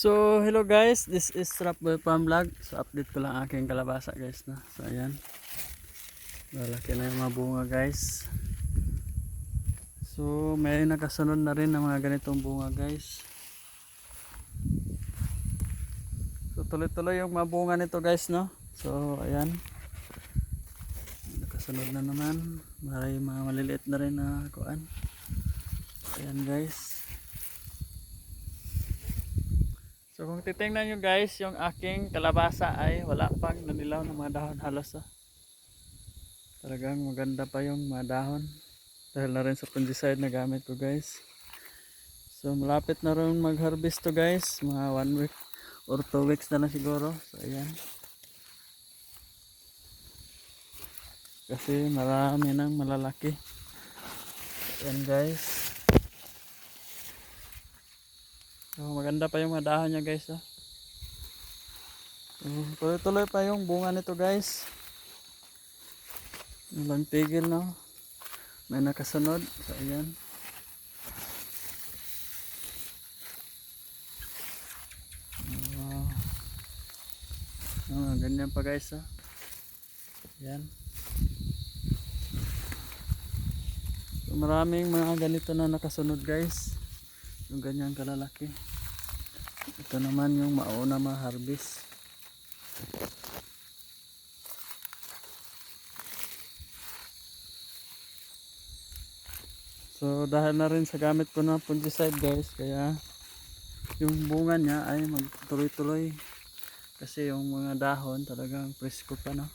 So, hello guys, this is Rapboy Farm Vlog. So, update ko lang aking kalabasa guys na. So, ayan. Malaki na yung mga bunga guys. So, may nakasunod na rin ng mga ganitong bunga guys. So, tuloy-tuloy yung mga bunga nito guys, no? So, ayan. Nakasunod na naman. Maray mga maliliit na rin na kuan. Ayan guys. So kung titingnan nyo guys, yung aking kalabasa ay wala pang nanilaw ng mga dahon halos. Oh. Talagang maganda pa yung mga dahon. Dahil na rin sa fungicide na gamit ko guys. So malapit na rin mag-harvest to guys. Mga one week or two weeks na lang siguro. So ayan. Kasi marami nang malalaki. Ayan guys. So, maganda pa yung mga dahon niya guys. So, tuloy-tuloy pa yung bunga nito guys. Walang tigil no. May nakasunod. So ayan. Oh. Oh, ganyan pa guys. Oh. Ayan. So, maraming mga ganito na nakasunod guys. Yung ganyan kalalaki. Ito naman yung mauna ma-harvest. So dahil na rin sa gamit ko na fungicide guys, kaya yung bunga niya ay magtuloy-tuloy. Kasi yung mga dahon talagang presko pa no.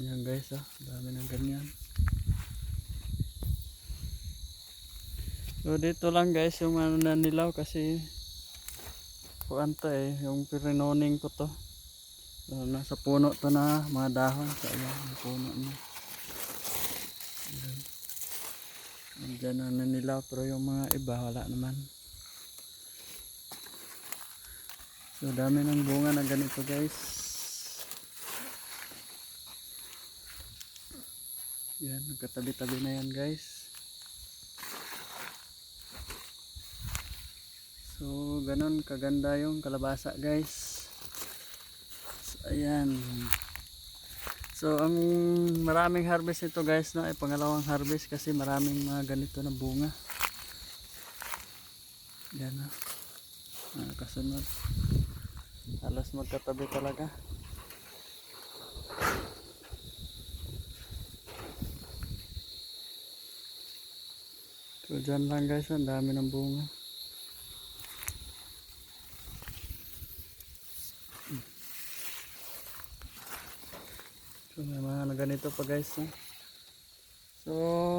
Ayan guys ah, dami ng ganyan. So dito lang guys yung ano nanilaw kasi kuan to eh, yung pirinoning ko to. So, nasa puno to na mga dahon. So ayan, yung puno niya. Andyan na nanilaw pero yung mga iba wala naman. So dami ng bunga na ganito guys. Yan, nagkatabi-tabi na yan guys. So, ganun kaganda yung kalabasa, guys. So, ayan. So, ang maraming harvest nito, guys, no, ay pangalawang harvest kasi maraming mga ganito na bunga. Yan, no. Ah, kasunod. Halos magkatabi talaga. So, dyan lang, guys, ang dami ng bunga. So may mga na ganito pa guys. No? So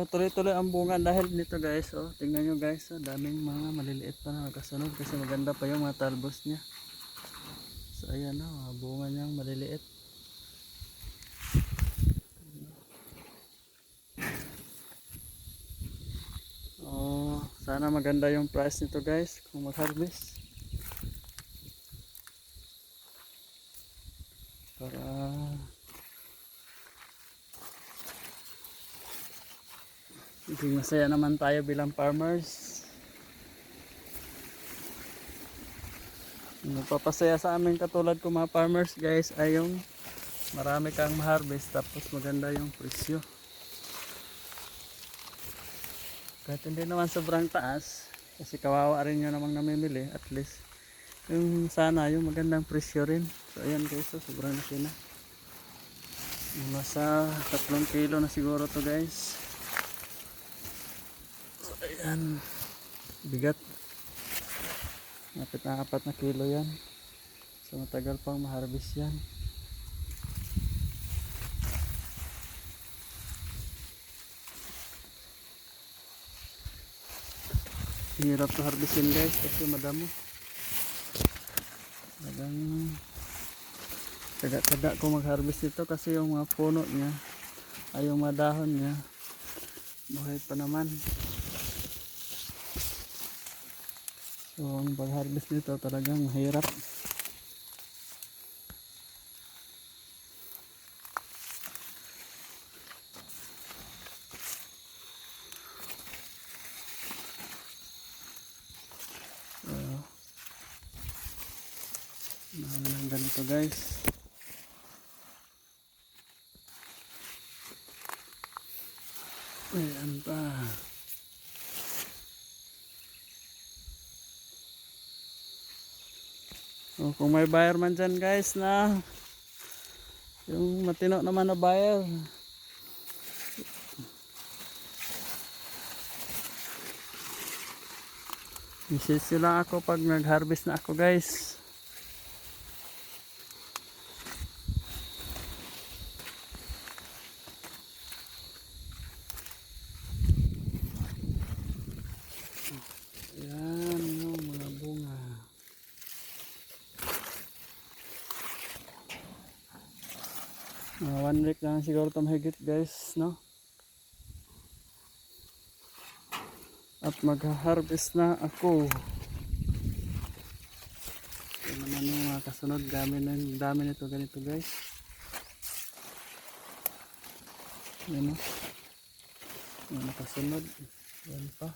tuloy-tuloy ang bunga dahil nito guys. Oh, tingnan nyo guys. Oh, daming mga maliliit pa na nakasunod kasi maganda pa yung mga talbos niya. So ayan oh, bunga niyang maliliit. Oh, sana maganda yung price nito guys kung mag-harvest. Para Maging masaya naman tayo bilang farmers. Ang Magpapasaya sa amin katulad ko mga farmers guys ay yung marami kang ma-harvest tapos maganda yung presyo. Kahit hindi naman sobrang taas kasi kawawa rin yun namang namimili at least yung sana yung magandang presyo rin. So ayan guys, so, sobrang laki na. Nasa 3 kilo na siguro to guys. Ayan. Bigat. Napit na apat na kilo yan. So matagal pang maharvest yan. Hirap to harvestin guys kasi madamo. Talagang taga-taga ko mag-harvest ito kasi yung mga puno niya ay yung mga dahon niya buhay pa naman. So ang pag-harvest nito talagang mahirap. So, Marami ng ganito guys. Ayan pa. O, kung may buyer man dyan guys na yung matino naman na buyer. Message sila ako pag nag-harvest na ako guys. Yan yung mga bunga. Mga one week lang siguro ito mahigit guys, no? At mag-harvest na ako. Ito naman yung mga kasunod. Dami, ng, dami nito ganito guys. Yan o. Yung nakasunod. Yan pa.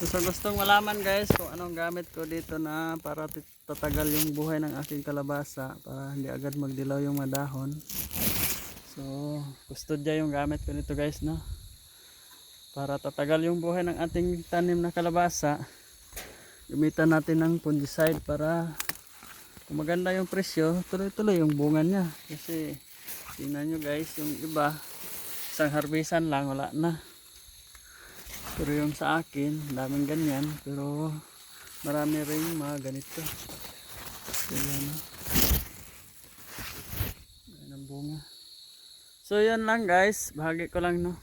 So, sa gustong malaman guys kung anong gamit ko dito na para tatagal yung buhay ng aking kalabasa para hindi agad magdilaw yung mga dahon. So, kustodya yung gamit ko nito guys no. Para tatagal yung buhay ng ating tanim na kalabasa, gamitan natin ng fungicide para kung maganda yung presyo, tuloy-tuloy yung bunga niya. Kasi tingnan nyo guys, yung iba, isang harbisan lang, wala na. Pero yung sa akin, daming ganyan. Pero marami rin mga ganito. So yan. Yan ang bunga. So yan lang guys. Bahagi ko lang no.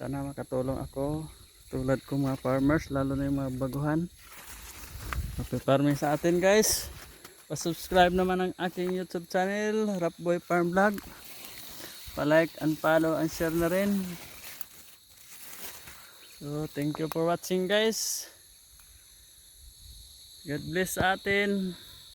Sana makatulong ako. Tulad ko mga farmers. Lalo na yung mga baguhan. Happy farming sa atin guys. Pa-subscribe naman ang aking YouTube channel. Rapboy Farm Vlog. Pa-like and follow and share na rin. So, thank you for watching guys. God bless sa atin.